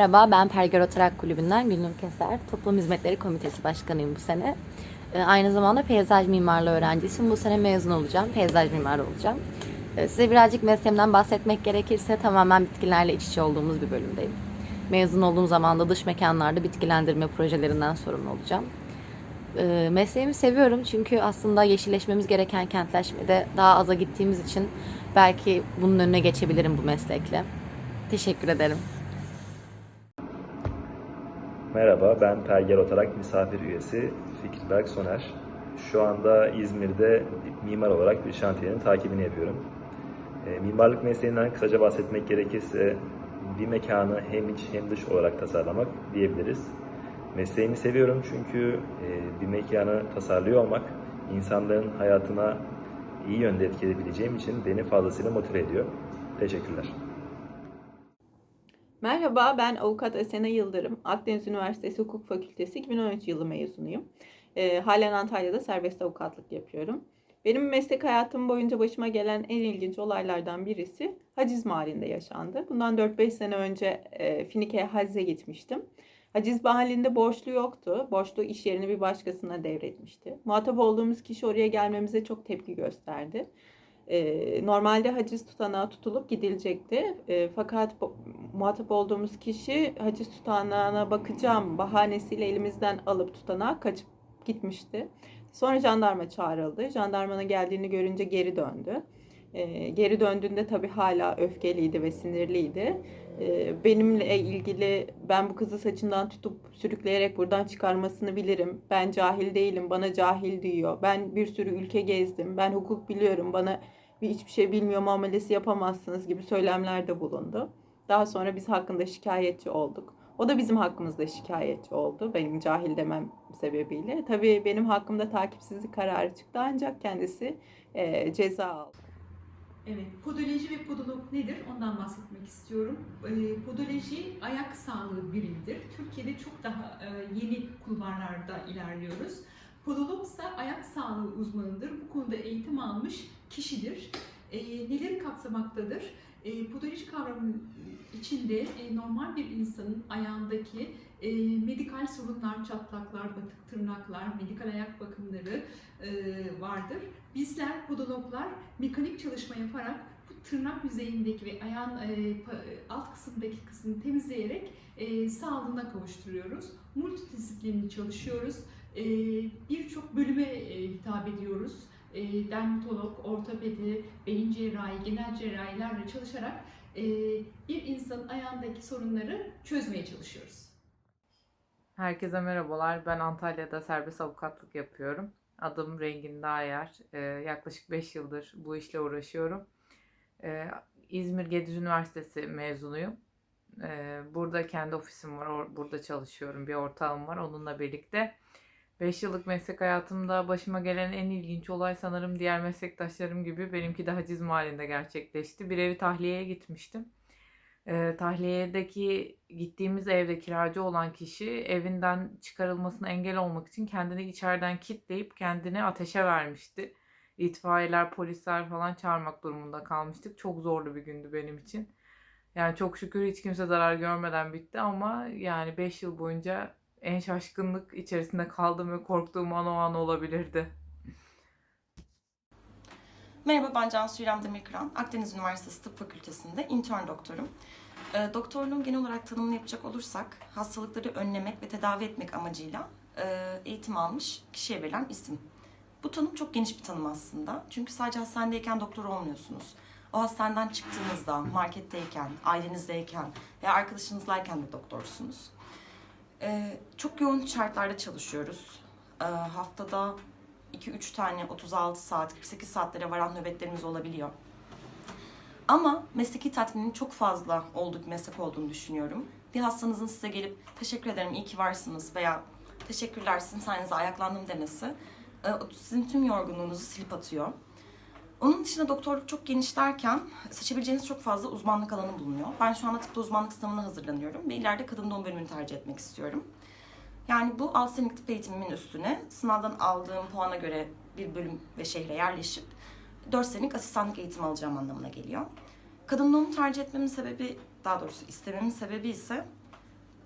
Merhaba, ben Perger Otarak Kulübü'nden Gülnur Keser. Toplum Hizmetleri Komitesi Başkanıyım bu sene. Ee, Aynı zamanda peyzaj mimarlığı öğrencisiyim. Bu sene mezun olacağım. Peyzaj mimarı olacağım. Ee, Size birazcık mesleğimden bahsetmek gerekirse tamamen bitkilerle iç içe olduğumuz bir bölümdeyim. Mezun olduğum zaman da dış mekanlarda bitkilendirme projelerinden sorumlu olacağım. Ee, Mesleğimi seviyorum çünkü aslında yeşilleşmemiz gereken kentleşmede daha aza gittiğimiz için belki bunun önüne geçebilirim bu meslekle. Teşekkür ederim. Merhaba, ben Perger Otarak misafir üyesi Fikri Berk Soner. Şu anda İzmir'de mimar olarak bir şantiyenin takibini yapıyorum. E, mimarlık mesleğinden kısaca bahsetmek gerekirse bir mekanı hem iç hem dış olarak tasarlamak diyebiliriz. Mesleğimi seviyorum çünkü e, bir mekanı tasarlıyor olmak insanların hayatına iyi yönde etki edebileceğim için beni fazlasıyla motive ediyor. Teşekkürler. Merhaba, ben avukat Asena Yıldırım. Akdeniz Üniversitesi Hukuk Fakültesi 2013 yılı mezunuyum. Ee, halen Antalya'da serbest avukatlık yapıyorum. Benim meslek hayatım boyunca başıma gelen en ilginç olaylardan birisi haciz mahallinde yaşandı. Bundan 4-5 sene önce e, Finike'ye hacize gitmiştim. Haciz mahallinde borçlu yoktu. Borçlu iş yerini bir başkasına devretmişti. Muhatap olduğumuz kişi oraya gelmemize çok tepki gösterdi. Normalde haciz tutanağı tutulup gidilecekti. Fakat muhatap olduğumuz kişi haciz tutanağına bakacağım bahanesiyle elimizden alıp tutanağı kaçıp gitmişti. Sonra jandarma çağrıldı. Jandarmanın geldiğini görünce geri döndü. Geri döndüğünde tabii hala öfkeliydi ve sinirliydi. Benimle ilgili ben bu kızı saçından tutup sürükleyerek buradan çıkarmasını bilirim. Ben cahil değilim, bana cahil diyor. Ben bir sürü ülke gezdim, ben hukuk biliyorum, bana bir hiçbir şey bilmiyor muamelesi yapamazsınız gibi söylemlerde bulundu. Daha sonra biz hakkında şikayetçi olduk. O da bizim hakkımızda şikayetçi oldu. Benim cahil demem sebebiyle. Tabii benim hakkımda takipsizlik kararı çıktı ancak kendisi eee, ceza aldı. Evet, podoloji ve podolog nedir? Ondan bahsetmek istiyorum. Ee, Podoloji ayak sağlığı birimidir. Türkiye'de çok daha e, yeni kulvarlarda ilerliyoruz. Podolog ise ayak sağlığı uzmanıdır. Bu konuda eğitim almış kişidir. Ee, Neleri kapsamaktadır? Ee, Podoloji kavramı içinde e, normal bir insanın ayağındaki e, medikal sorunlar, çatlaklar, batık tırnaklar, medikal ayak bakımları e, vardır. Bizler podologlar mekanik çalışma yaparak tırnak yüzeyindeki ve ayağın e, alt kısımdaki kısmını temizleyerek e, sağlığına kavuşturuyoruz. Multidisiplinli çalışıyoruz. E, Birçok bölüme e, hitap ediyoruz. E, dermatolog, ortopedi, beyin cerrahi, genel cerrahilerle çalışarak e, bir insanın ayağındaki sorunları çözmeye çalışıyoruz. Herkese merhabalar. Ben Antalya'da serbest avukatlık yapıyorum. Adım Rengin Dağyer. Ee, yaklaşık 5 yıldır bu işle uğraşıyorum. Ee, İzmir Gediz Üniversitesi mezunuyum. Ee, burada kendi ofisim var. or- burada çalışıyorum. Bir ortağım var. Onunla birlikte 5 yıllık meslek hayatımda başıma gelen en ilginç olay sanırım diğer meslektaşlarım gibi benimki de haciz mahallinde gerçekleşti. Bir evi tahliyeye gitmiştim. Ee, tahliyedeki gittiğimiz evde kiracı olan kişi evinden çıkarılmasına engel olmak için kendini içeriden kilitleyip kendini ateşe vermişti. İtfaiyeler, polisler falan çağırmak durumunda kalmıştık. Çok zorlu bir gündü benim için. Yani çok şükür hiç kimse zarar görmeden bitti ama yani 5 yıl boyunca en şaşkınlık içerisinde kaldım ve korktuğum an o an olabilirdi. Merhaba ben Cansu İrem Demirkıran. Akdeniz Üniversitesi Tıp Fakültesi'nde intern doktorum. E, doktorluğun genel olarak tanımını yapacak olursak hastalıkları önlemek ve tedavi etmek amacıyla e, eğitim almış kişiye verilen isim. Bu tanım çok geniş bir tanım aslında. Çünkü sadece hastanedeyken doktor olmuyorsunuz. O hastaneden çıktığınızda, marketteyken, ailenizdeyken veya arkadaşınızlayken de doktorsunuz. E, çok yoğun şartlarda çalışıyoruz. E, haftada 2-3 tane 36 saat, 48 saatlere varan nöbetlerimiz olabiliyor. Ama mesleki tatminin çok fazla olduğu bir meslek olduğunu düşünüyorum. Bir hastanızın size gelip teşekkür ederim iyi ki varsınız veya teşekkürler sizin sayenizde ayaklandım demesi sizin tüm yorgunluğunuzu silip atıyor. Onun dışında doktorluk çok geniş derken seçebileceğiniz çok fazla uzmanlık alanı bulunuyor. Ben şu anda tıpta uzmanlık sınavına hazırlanıyorum ve ileride kadın doğum bölümünü tercih etmek istiyorum. Yani bu 6 senelik tıp eğitimimin üstüne sınavdan aldığım puana göre bir bölüm ve şehre yerleşip 4 senelik asistanlık eğitimi alacağım anlamına geliyor. Kadın doğumu tercih etmemin sebebi, daha doğrusu istememin sebebi ise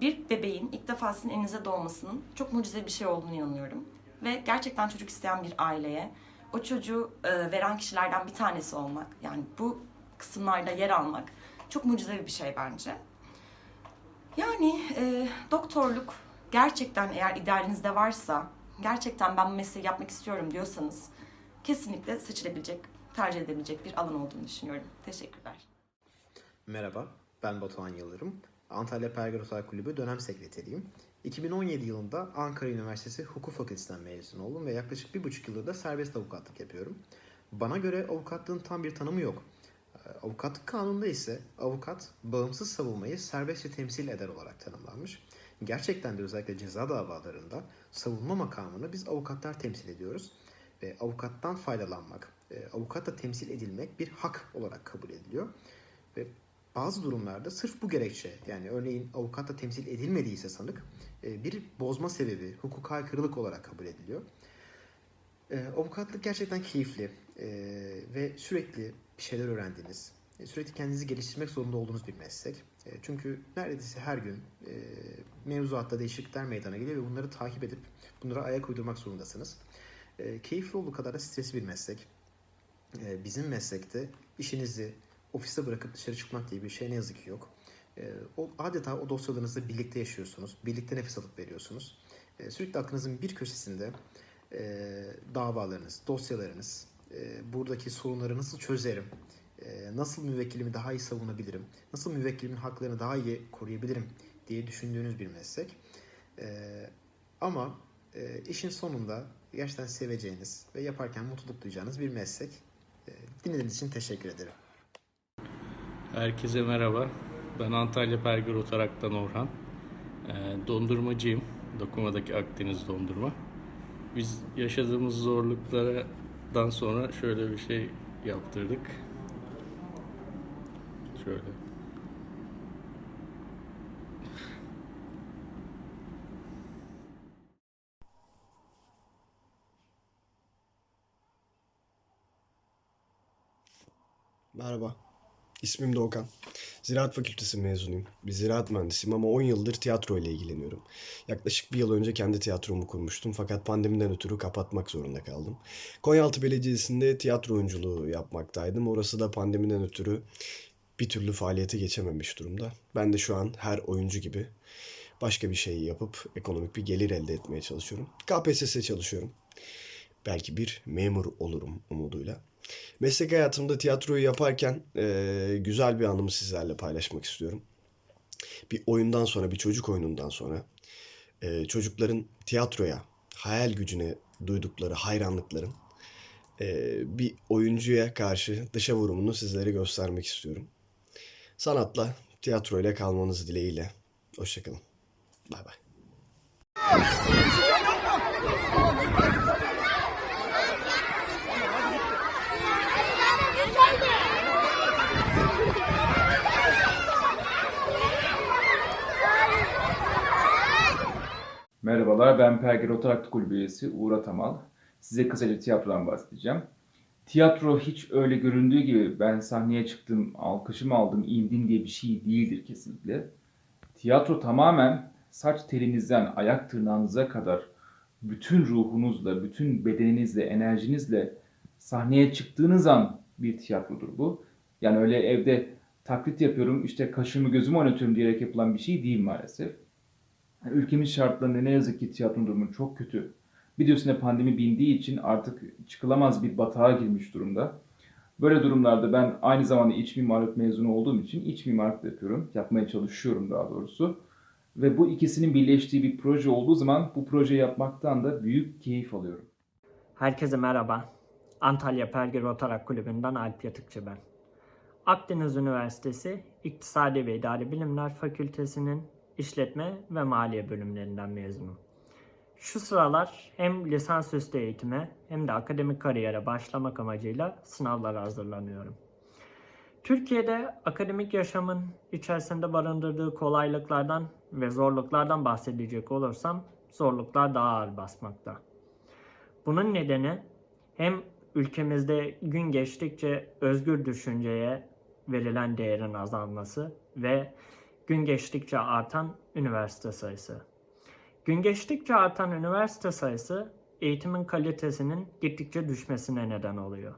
bir bebeğin ilk defa sizin elinize doğmasının çok mucize bir şey olduğunu inanıyorum. Ve gerçekten çocuk isteyen bir aileye o çocuğu e, veren kişilerden bir tanesi olmak, yani bu kısımlarda yer almak çok mucizevi bir şey bence. Yani e, doktorluk gerçekten eğer idealinizde varsa, gerçekten ben bu mesleği yapmak istiyorum diyorsanız kesinlikle seçilebilecek, tercih edebilecek bir alan olduğunu düşünüyorum. Teşekkürler. Merhaba, ben Batuhan Yıldırım. Antalya Perger Otel Kulübü dönem sekreteriyim. 2017 yılında Ankara Üniversitesi Hukuk Fakültesinden mezun oldum ve yaklaşık bir buçuk yıldır da serbest avukatlık yapıyorum. Bana göre avukatlığın tam bir tanımı yok. Ee, Avukatlık kanununda ise avukat bağımsız savunmayı serbestçe temsil eder olarak tanımlanmış. Gerçekten de özellikle ceza davalarında savunma makamını biz avukatlar temsil ediyoruz. Ve avukattan faydalanmak, e, avukatla temsil edilmek bir hak olarak kabul ediliyor. Ve bazı durumlarda sırf bu gerekçe yani örneğin avukatla temsil edilmediyse sanık e, bir bozma sebebi, hukuka aykırılık olarak kabul ediliyor. E, Avukatlık gerçekten keyifli e, ve sürekli bir şeyler öğrendiğiniz, sürekli kendinizi geliştirmek zorunda olduğunuz bir meslek. Çünkü neredeyse her gün mevzuatta değişiklikler meydana geliyor ve bunları takip edip bunlara ayak uydurmak zorundasınız. Keyifli olduğu kadar da stresli bir meslek. Bizim meslekte işinizi ofiste bırakıp dışarı çıkmak diye bir şey ne yazık ki yok. E, o adeta o dosyalarınızla birlikte yaşıyorsunuz. Birlikte nefes alıp veriyorsunuz. E, sürekli aklınızın bir köşesinde e, davalarınız, dosyalarınız, e, buradaki sorunları nasıl çözerim, e, nasıl müvekkilimi daha iyi savunabilirim, nasıl müvekkilimin haklarını daha iyi koruyabilirim diye düşündüğünüz bir meslek. Ama işin sonunda gerçekten seveceğiniz ve yaparken mutluluk duyacağınız bir meslek. Dinlediğiniz için teşekkür ederim. Herkese merhaba. Ben Antalya Pergür Otarak'tan Orhan. Ee, dondurmacıyım. Dokuma'daki Akdeniz dondurma. Biz yaşadığımız zorluklardan sonra şöyle bir şey yaptırdık. Şöyle. Merhaba. İsmim Doğukan. Ziraat Fakültesi mezunuyum. Bir ziraat mühendisiyim ama 10 yıldır tiyatro ile ilgileniyorum. Yaklaşık bir yıl önce kendi tiyatromu kurmuştum fakat pandemiden ötürü kapatmak zorunda kaldım. Konyaaltı Belediyesi'nde tiyatro oyunculuğu yapmaktaydım. Orası da pandemiden ötürü bir türlü faaliyete geçememiş durumda. Ben de şu an her oyuncu gibi başka bir şey yapıp ekonomik bir gelir elde etmeye çalışıyorum. KPSS çalışıyorum. Belki bir memur olurum umuduyla. Meslek hayatımda tiyatroyu yaparken eee, güzel bir anımı sizlerle paylaşmak istiyorum. Bir oyundan sonra, bir çocuk oyunundan sonra eee, çocukların tiyatroya, hayal gücüne duydukları hayranlıkların eee, bir oyuncuya karşı dışa vurumunu sizlere göstermek istiyorum. Sanatla, tiyatroyla kalmanız dileğiyle. Hoşçakalın. Bay bay. Merhabalar, ben Perger Otaraklı Kulübü üyesi Uğur Atamal. Size kısaca tiyatrodan bahsedeceğim. Tiyatro hiç öyle göründüğü gibi ben sahneye çıktım, alkışımı aldım, indim diye bir şey değildir kesinlikle. Tiyatro tamamen saç telinizden ayak tırnağınıza kadar bütün ruhunuzla, bütün bedeninizle, enerjinizle sahneye çıktığınız an bir tiyatrodur bu. Yani öyle evde taklit yapıyorum, işte kaşımı gözümü oynatıyorum diyerek yapılan bir şey değil maalesef. Ülkemiz şartlarında ne yazık ki tiyatronun durumu çok kötü. Bir de pandemi bindiği için artık çıkılamaz bir batağa girmiş durumda. Böyle durumlarda ben aynı zamanda iç mimarlık mezunu olduğum için iç mimarlık da yapıyorum. Yapmaya çalışıyorum daha doğrusu. Ve bu ikisinin birleştiği bir proje olduğu zaman bu projeyi yapmaktan da büyük keyif alıyorum. Herkese merhaba. Antalya Pergir Otarak Kulübü'nden Alp Yatıkçı ben. Akdeniz Üniversitesi İktisadi ve İdari Bilimler Fakültesinin İşletme ve Maliye bölümlerinden mezunum. Şu sıralar hem lisansüstü eğitime hem de akademik kariyere başlamak amacıyla sınavlara hazırlanıyorum. Türkiye'de akademik yaşamın içerisinde barındırdığı kolaylıklardan ve zorluklardan bahsedecek olursam zorluklar daha ağır basmakta. Bunun nedeni hem ülkemizde gün geçtikçe özgür düşünceye verilen değerin azalması ve gün geçtikçe artan üniversite sayısı. Gün geçtikçe artan üniversite sayısı eğitimin kalitesinin gittikçe düşmesine neden oluyor.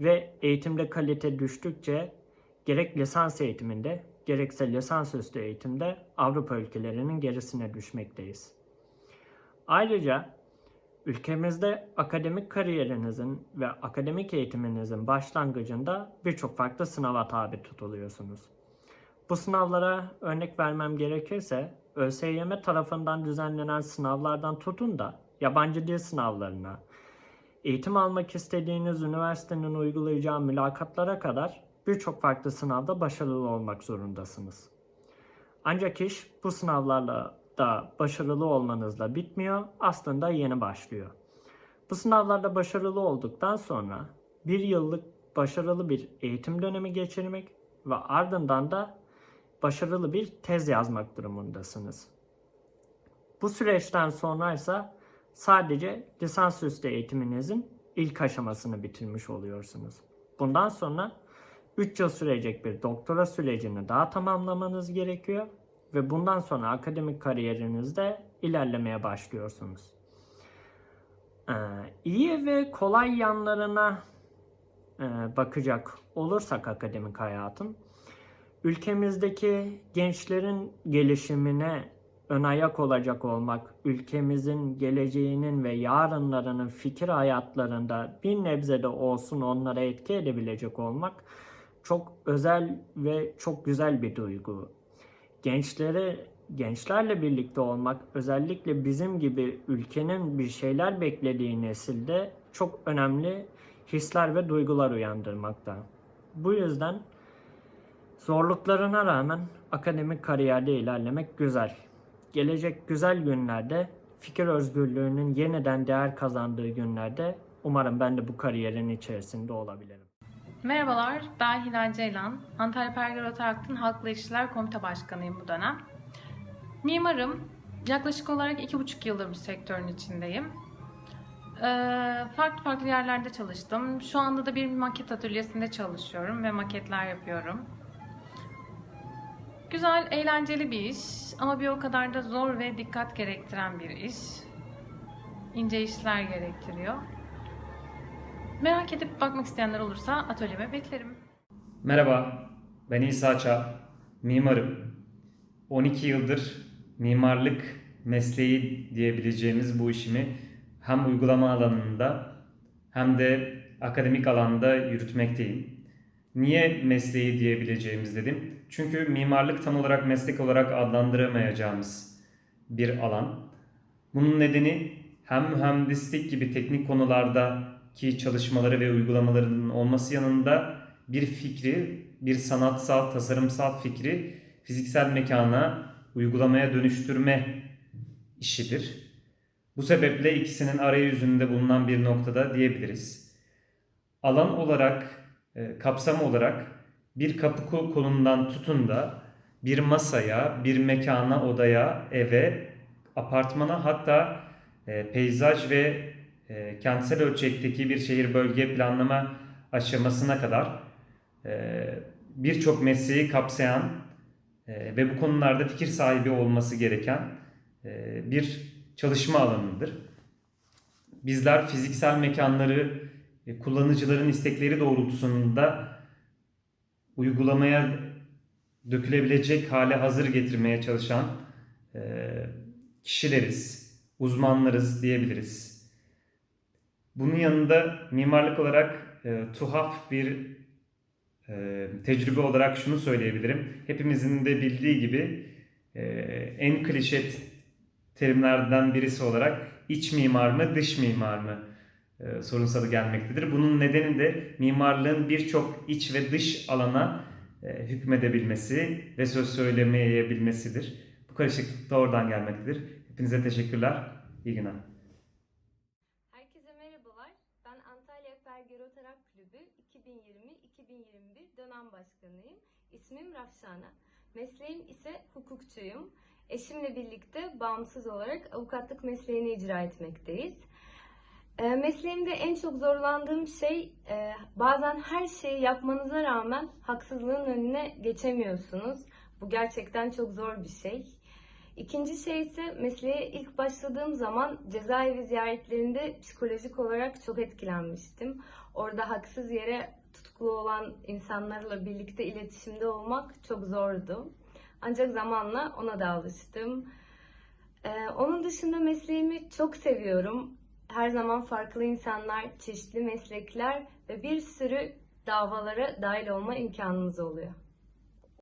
Ve eğitimde kalite düştükçe gerek lisans eğitiminde gerekse lisansüstü eğitimde Avrupa ülkelerinin gerisine düşmekteyiz. Ayrıca ülkemizde akademik kariyerinizin ve akademik eğitiminizin başlangıcında birçok farklı sınava tabi tutuluyorsunuz. Bu sınavlara örnek vermem gerekirse ÖSYM tarafından düzenlenen sınavlardan tutun da yabancı dil sınavlarına, eğitim almak istediğiniz üniversitenin uygulayacağı mülakatlara kadar birçok farklı sınavda başarılı olmak zorundasınız. Ancak iş bu sınavlarla da başarılı olmanızla bitmiyor, aslında yeni başlıyor. Bu sınavlarda başarılı olduktan sonra bir yıllık başarılı bir eğitim dönemi geçirmek ve ardından da başarılı bir tez yazmak durumundasınız. Bu süreçten sonra ise sadece lisansüstü eğitiminizin ilk aşamasını bitirmiş oluyorsunuz. Bundan sonra 3 yıl sürecek bir doktora sürecini daha tamamlamanız gerekiyor ve bundan sonra akademik kariyerinizde ilerlemeye başlıyorsunuz. Ee, iyi ve kolay yanlarına e, bakacak olursak akademik hayatın, ülkemizdeki gençlerin gelişimine ön ayak olacak olmak, ülkemizin geleceğinin ve yarınlarının fikir hayatlarında bir nebze de olsun onlara etki edebilecek olmak çok özel ve çok güzel bir duygu. Gençlere gençlerle birlikte olmak özellikle bizim gibi ülkenin bir şeyler beklediği nesilde çok önemli hisler ve duygular uyandırmakta. Bu yüzden zorluklarına rağmen akademik kariyerde ilerlemek güzel. Gelecek güzel günlerde fikir özgürlüğünün yeniden değer kazandığı günlerde umarım ben de bu kariyerin içerisinde olabilirim. Merhabalar, ben Hilal Ceylan. Antalya Pergel Otarakt'ın Halkla İlişkiler Komite Başkanıyım bu dönem. Mimarım. Yaklaşık olarak iki buçuk yıldır bu sektörün içindeyim. Ee, farklı farklı yerlerde çalıştım. Şu anda da bir maket atölyesinde çalışıyorum ve maketler yapıyorum. Güzel, eğlenceli bir iş ama bir o kadar da zor ve dikkat gerektiren bir iş. İnce işler gerektiriyor. Merak edip bakmak isteyenler olursa atölyeme beklerim. Merhaba, ben İsa Çağ, mimarım. 12 yıldır mimarlık mesleği diyebileceğimiz bu işimi hem uygulama alanında hem de akademik alanda yürütmekteyim. Niye mesleği diyebileceğimiz dedim. Çünkü mimarlık tam olarak meslek olarak adlandıramayacağımız bir alan. Bunun nedeni hem mühendislik gibi teknik konulardaki çalışmaları ve uygulamalarının olması yanında bir fikri, bir sanatsal, tasarımsal fikri fiziksel mekana, uygulamaya dönüştürme işidir. Bu sebeple ikisinin arayüzünde bulunan bir noktada diyebiliriz. Alan olarak, e, kapsam olarak bir kapı kolundan tutun da bir masaya, bir mekana, odaya, eve, apartmana hatta e, peyzaj ve e, kentsel ölçekteki bir şehir bölge planlama aşamasına kadar e, birçok mesleği kapsayan e, ve bu konularda fikir sahibi olması gereken e, bir çalışma alanıdır. Bizler fiziksel mekanları e, kullanıcıların istekleri doğrultusunda uygulamaya dökülebilecek hale hazır getirmeye çalışan e, kişileriz, uzmanlarız diyebiliriz. Bunun yanında mimarlık olarak e, tuhaf bir e, tecrübe olarak şunu söyleyebilirim. Hepimizin de bildiği gibi e, en klişe terimlerden birisi olarak iç mimar mı dış mimar mı sorunsalı gelmektedir. Bunun nedeni de mimarlığın birçok iç ve dış alana e, hükmedebilmesi ve söz söylemeyebilmesidir. Bu karışıklık da oradan gelmektedir. Hepinize teşekkürler. İyi günler. Herkese merhabalar. Ben Antalya Pergerotarak Kulübü 2020-2021 dönem başkanıyım. İsmim Rafşana. Mesleğim ise hukukçuyum. Eşimle birlikte bağımsız olarak avukatlık mesleğini icra etmekteyiz. E, mesleğimde en çok zorlandığım şey e, bazen her şeyi yapmanıza rağmen haksızlığın önüne geçemiyorsunuz. Bu gerçekten çok zor bir şey. İkinci şey ise mesleğe ilk başladığım zaman cezaevi ziyaretlerinde psikolojik olarak çok etkilenmiştim. Orada haksız yere tutuklu olan insanlarla birlikte iletişimde olmak çok zordu. Ancak zamanla ona da alıştım. Ee, onun dışında mesleğimi çok seviyorum. Her zaman farklı insanlar, çeşitli meslekler ve bir sürü davalara dahil olma imkanımız oluyor.